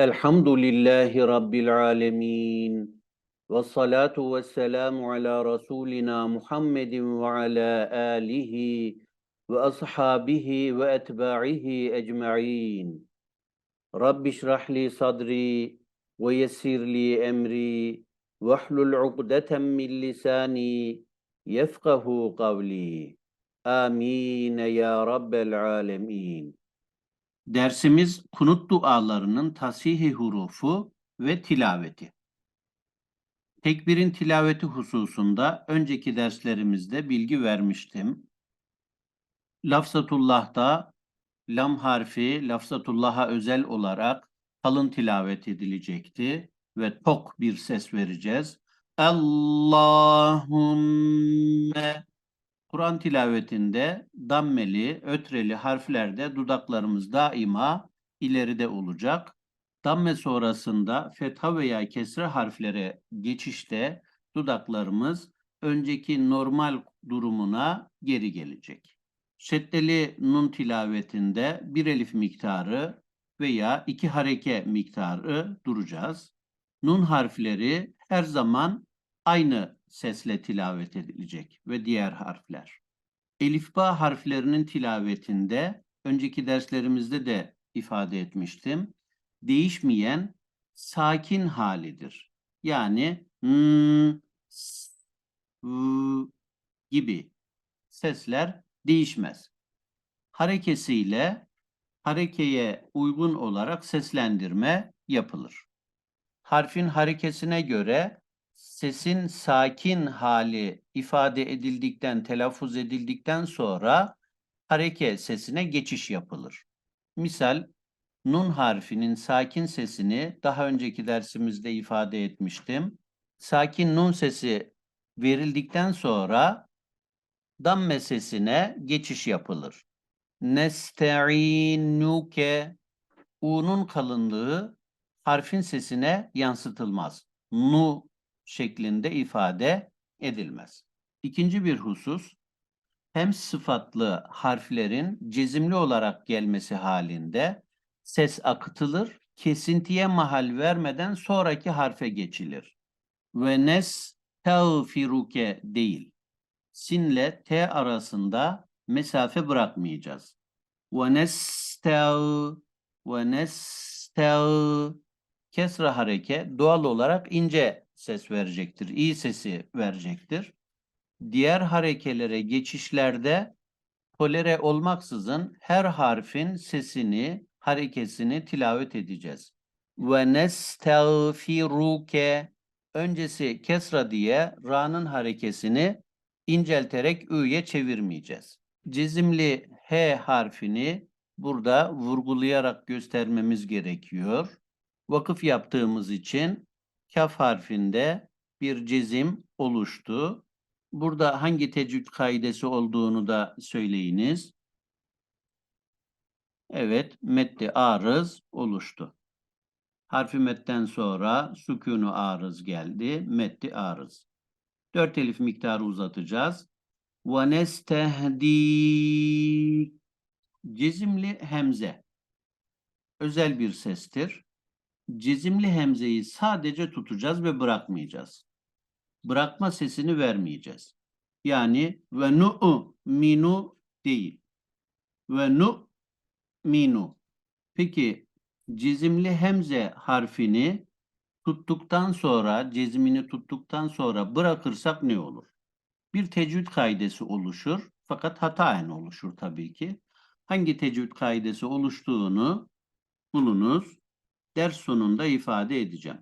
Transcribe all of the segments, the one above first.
الحمد لله رب العالمين والصلاة والسلام على رسولنا محمد وعلى آله وأصحابه وأتباعه أجمعين. رب اشرح لي صدري ويسر لي أمري واحلل عقدة من لساني يفقه قولي. آمين يا رب العالمين. Dersimiz kunut dualarının tasihi hurufu ve tilaveti. Tekbirin tilaveti hususunda önceki derslerimizde bilgi vermiştim. Lafzatullah'ta lam harfi lafzatullah'a özel olarak kalın tilavet edilecekti ve tok bir ses vereceğiz. Allahümme Kur'an tilavetinde dammeli, ötreli harflerde dudaklarımız daima ileride olacak. Damme sonrasında fetha veya kesre harflere geçişte dudaklarımız önceki normal durumuna geri gelecek. Şeddeli nun tilavetinde bir elif miktarı veya iki hareke miktarı duracağız. Nun harfleri her zaman aynı sesle tilavet edilecek ve diğer harfler. Elifba harflerinin tilavetinde önceki derslerimizde de ifade etmiştim. Değişmeyen sakin halidir. Yani n, s, v gibi sesler değişmez. Harekesiyle harekeye uygun olarak seslendirme yapılır. Harfin harekesine göre sesin sakin hali ifade edildikten, telaffuz edildikten sonra hareke sesine geçiş yapılır. Misal, nun harfinin sakin sesini daha önceki dersimizde ifade etmiştim. Sakin nun sesi verildikten sonra damme sesine geçiş yapılır. Nesta'inuke U'nun kalınlığı harfin sesine yansıtılmaz. Nu şeklinde ifade edilmez. İkinci bir husus, hem sıfatlı harflerin cezimli olarak gelmesi halinde ses akıtılır, kesintiye mahal vermeden sonraki harfe geçilir. Ve nes tağfiruke değil. Sinle T arasında mesafe bırakmayacağız. Ve nestev ve nestev kesra hareke doğal olarak ince ses verecektir. İyi sesi verecektir. Diğer harekelere geçişlerde tolere olmaksızın her harfin sesini, harekesini tilavet edeceğiz. Ve nestağfiruke öncesi kesra diye ra'nın harekesini incelterek ü'ye çevirmeyeceğiz. Cezimli h harfini burada vurgulayarak göstermemiz gerekiyor. Vakıf yaptığımız için kaf harfinde bir cezim oluştu. Burada hangi tecvid kaidesi olduğunu da söyleyiniz. Evet, meddi arız oluştu. Harfi metten sonra sükunu arız geldi. Meddi arız. Dört elif miktarı uzatacağız. Ve nestehdi cezimli hemze. Özel bir sestir cezimli hemzeyi sadece tutacağız ve bırakmayacağız. Bırakma sesini vermeyeceğiz. Yani ve nu'u minu değil. Ve nu minu. Peki cezimli hemze harfini tuttuktan sonra, cezmini tuttuktan sonra bırakırsak ne olur? Bir tecvid kaidesi oluşur. Fakat hataen oluşur tabii ki. Hangi tecvid kaidesi oluştuğunu bulunuz ders sonunda ifade edeceğim.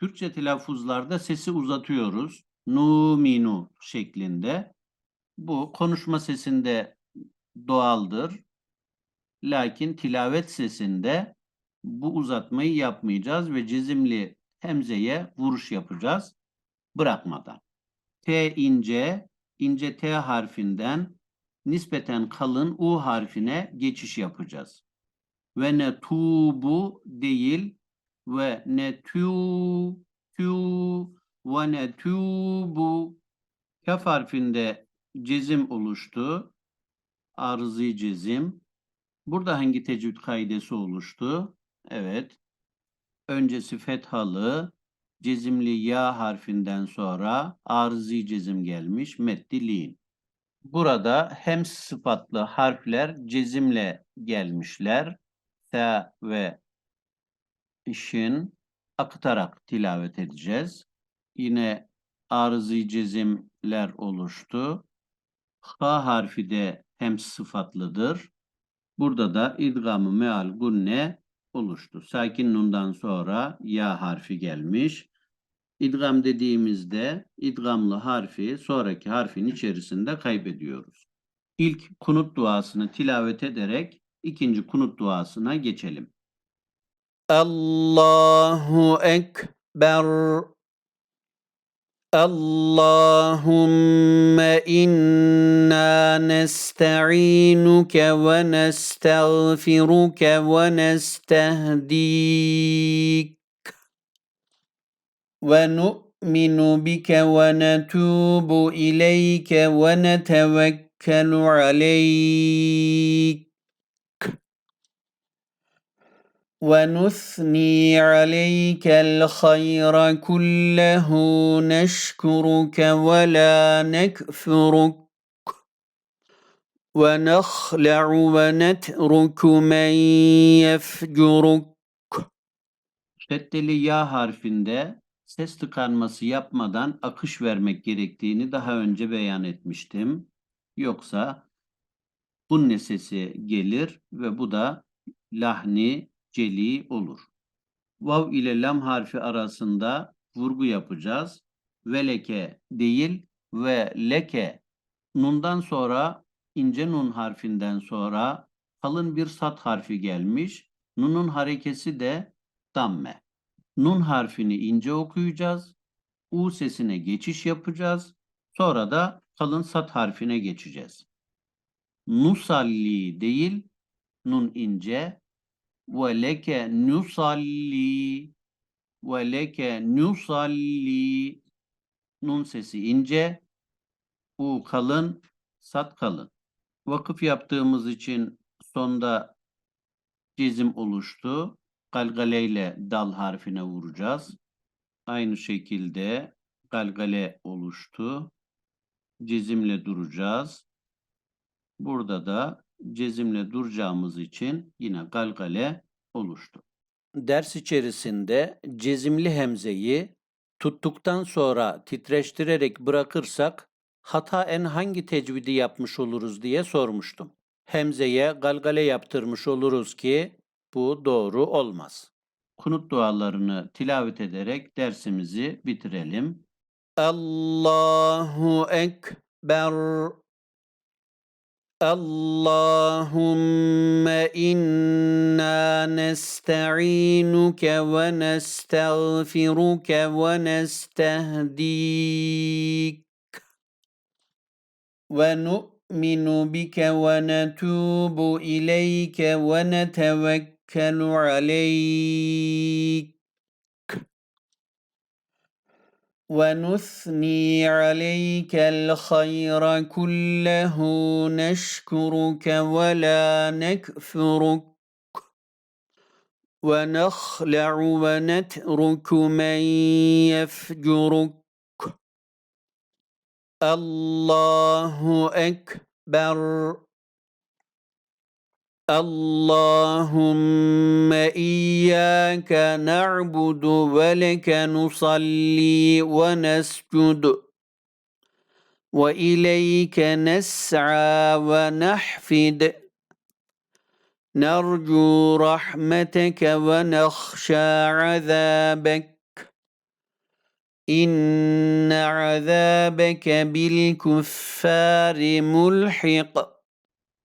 Türkçe telaffuzlarda sesi uzatıyoruz. Nu minu şeklinde. Bu konuşma sesinde doğaldır. Lakin tilavet sesinde bu uzatmayı yapmayacağız ve cezimli hemzeye vuruş yapacağız bırakmadan. T ince, ince T harfinden nispeten kalın U harfine geçiş yapacağız ve ne tubu değil ve ne tu tu ve ne tubu kaf harfinde cezim oluştu. Arızı cezim. Burada hangi tecvid kaidesi oluştu? Evet. öncesi fethalı, cezimli ya harfinden sonra arzi cezim gelmiş, meddiliğin. Burada hem sıfatlı harfler cezimle gelmişler. T ve işin aktarak tilavet edeceğiz. Yine arızı cezimler oluştu. Ha harfi de hem sıfatlıdır. Burada da idgamı meal gunne oluştu. Sakin nundan sonra ya harfi gelmiş. İdgam dediğimizde idgamlı harfi sonraki harfin içerisinde kaybediyoruz. İlk kunut duasını tilavet ederek ikinci kunut duasına geçelim. Allahu Ekber. Allahümme inna nesta'inuke ve nestağfiruke ve nestehdik. Ve nu'minu bike ve netubu ileyke ve netevekkelu aleyk. ونثني عليك الخير كله نشكرك ولا نكفرك ونخلع ونترك من يفجرك Şeddeli ya harfinde ses tıkanması yapmadan akış vermek gerektiğini daha önce beyan etmiştim. Yoksa bunne sesi gelir ve bu da lahni celi olur. Vav ile lam harfi arasında vurgu yapacağız. Veleke değil ve leke nundan sonra ince nun harfinden sonra kalın bir sat harfi gelmiş. Nunun harekesi de damme. Nun harfini ince okuyacağız. U sesine geçiş yapacağız. Sonra da kalın sat harfine geçeceğiz. Nusalli değil, nun ince, ve leke nusalli ve leke nusalli nun sesi ince u kalın sat kalın. Vakıf yaptığımız için sonda cezim oluştu. Galgale ile dal harfine vuracağız. Aynı şekilde galgale oluştu. Cezimle duracağız. Burada da cezimle duracağımız için yine galgale oluştu. Ders içerisinde cezimli hemzeyi tuttuktan sonra titreştirerek bırakırsak hataen hangi tecvidi yapmış oluruz diye sormuştum. Hemzeye galgale yaptırmış oluruz ki bu doğru olmaz. Kunut dualarını tilavet ederek dersimizi bitirelim. Allahu Ekber اللهم إنا نستعينك ونستغفرك ونستهديك. ونؤمن بك ونتوب إليك ونتوكل عليك. ونثني عليك الخير كله نشكرك ولا نكفرك. ونخلع ونترك من يفجرك. الله أكبر. اللهم إياك نعبد ولك نصلي ونسجد وإليك نسعى ونحفد. نرجو رحمتك ونخشى عذابك. إن عذابك بالكفار ملحق.